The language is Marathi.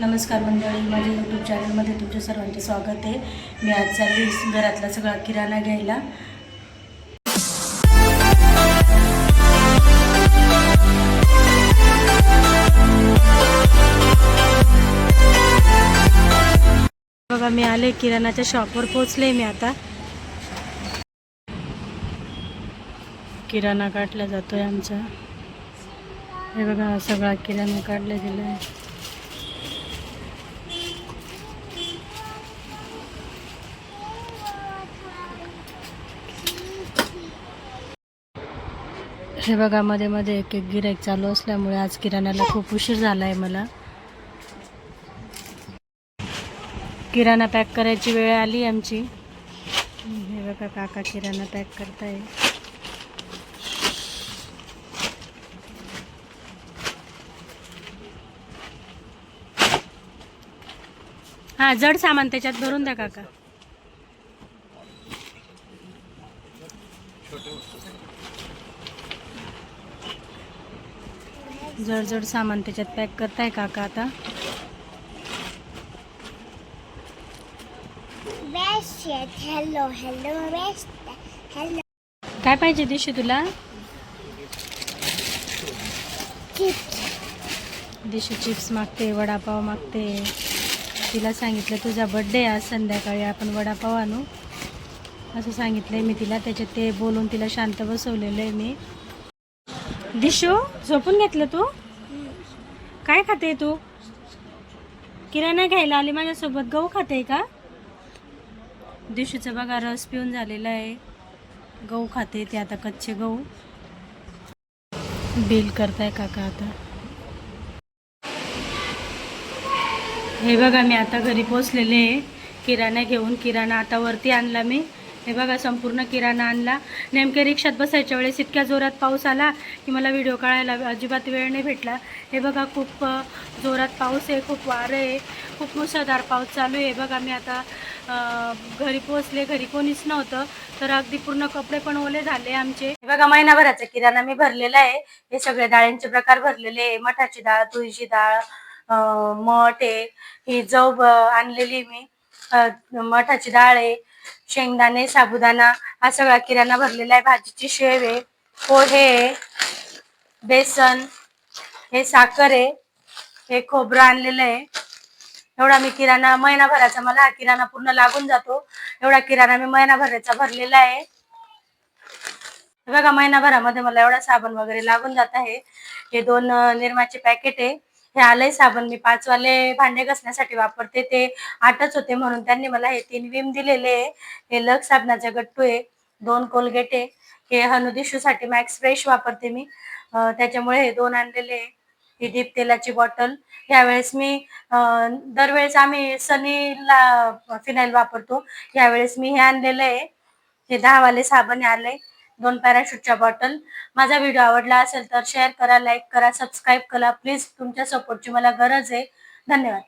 नमस्कार मंडळी माझ्या यूट्यूब चॅनलमध्ये तुमच्या सर्वांचे स्वागत आहे. मी आज चालली घरातला सगळा किराणा घ्यायला. बघा मी आले किराणाच्या शॉपवर पोचले मी आता. किराणा काढला जातोय आमचा. हे बघा सगळा किराणा काढला गेला आहे हे बघा मध्ये मध्ये एक एक गिराईक चालू असल्यामुळे आज किराण्याला खूप उशीर झाला आहे मला. किराणा पॅक करायची वेळ आली आमची. हे बघा काका किराणा पॅक करताय. हा जड सामान त्याच्यात भरून द्या काका. जड जड सामान त्याच्यात पॅक करताय काका आता. Hello. काय पाहिजे दिशी तुला. दिशी चिप्स मागते वडापाव मागते. तिला सांगितलं तुझा बड्डे आज संध्याकाळी आपण वडापाव आणू. असं सांगितलंय मी तिला त्याच्यात ते बोलून तिला शांत बसवलेलं आहे मी. दिशू झोपून घेतलं तू? काय खाते तू? किराणा घ्यायला आली माझ्यासोबत गहू खाते का? दिशूचा बघा रस पिऊन झालेला आहे. गहू खाते ते आता कच्चे गहू. बिल करताय काका आता. हे बघा मी आता घरी पोचलेले आहे. किराणा घेऊन किराणा आता वरती आणला मी. हे बघा संपूर्ण किराणा आणला. नेमके रिक्षात बसायच्या वेळेस इतक्या जोरात पाऊस आला की मला व्हिडिओ काढायला अजिबात वेळ नाही भेटला. हे बघा खूप जोरात पाऊस आहे खूप वारं आहे खूप मुसळधार पाऊस चालू आहे. बघा मी आता घरी पोचले घरी कोणीच नव्हतं तर अगदी पूर्ण कपडे पण ओले झाले आमचे. बघा महिनाभराचा किराणा मी भरलेला आहे. हे सगळे डाळींचे प्रकार भरलेले आहे. मठाची डाळ तुळशी डाळ मठ आहे. ही जव आणलेली मी. मठाची डाळ आहे. शेंगदाणे साबुदाणा हा सगळा किराणा भरलेला आहे. भाजीची शेव आहे पोहे आहे बेसन हे साखर आहे हे खोबरं आणलेलं आहे. एवढा मी किराणा महिनाभराचा मला हा किराणा पूर्ण लागून जातो. एवढा किराणा मी महिनाभराचा भरलेला आहे. बघा महिनाभरामध्ये मला एवढा साबण वगैरे लागून जात आहे. हे दोन निरमाचे पॅकेट आहे. हे आलंय साबण. मी पाच वाले भांडे घासण्यासाठी वापरते. ते आठच होते म्हणून त्यांनी मला हे तीन विम दिलेले आहे. हे लग साबणाचा गट्टू आहे. दोन कोलगेट आहे. हे हनुदिशूसाठी मॅक्स फ्रेश वापरते मी. त्याच्यामुळे हे दोन आणलेले आहे. ही दीप तेलाची बॉटल यावेळेस मी दरवेळेस आम्ही सनीला फिनाईल वापरतो. यावेळेस मी हे आणलेलं आहे. हे दहावाले साबण आले दोन पॅराशूटच्या बॉटल माझा व्हिडिओ आवडला असेल तर शेअर करा लाईक करा सबस्क्राईब करा. प्लीज तुमच्या सपोर्टची मला गरज आहे. धन्यवाद.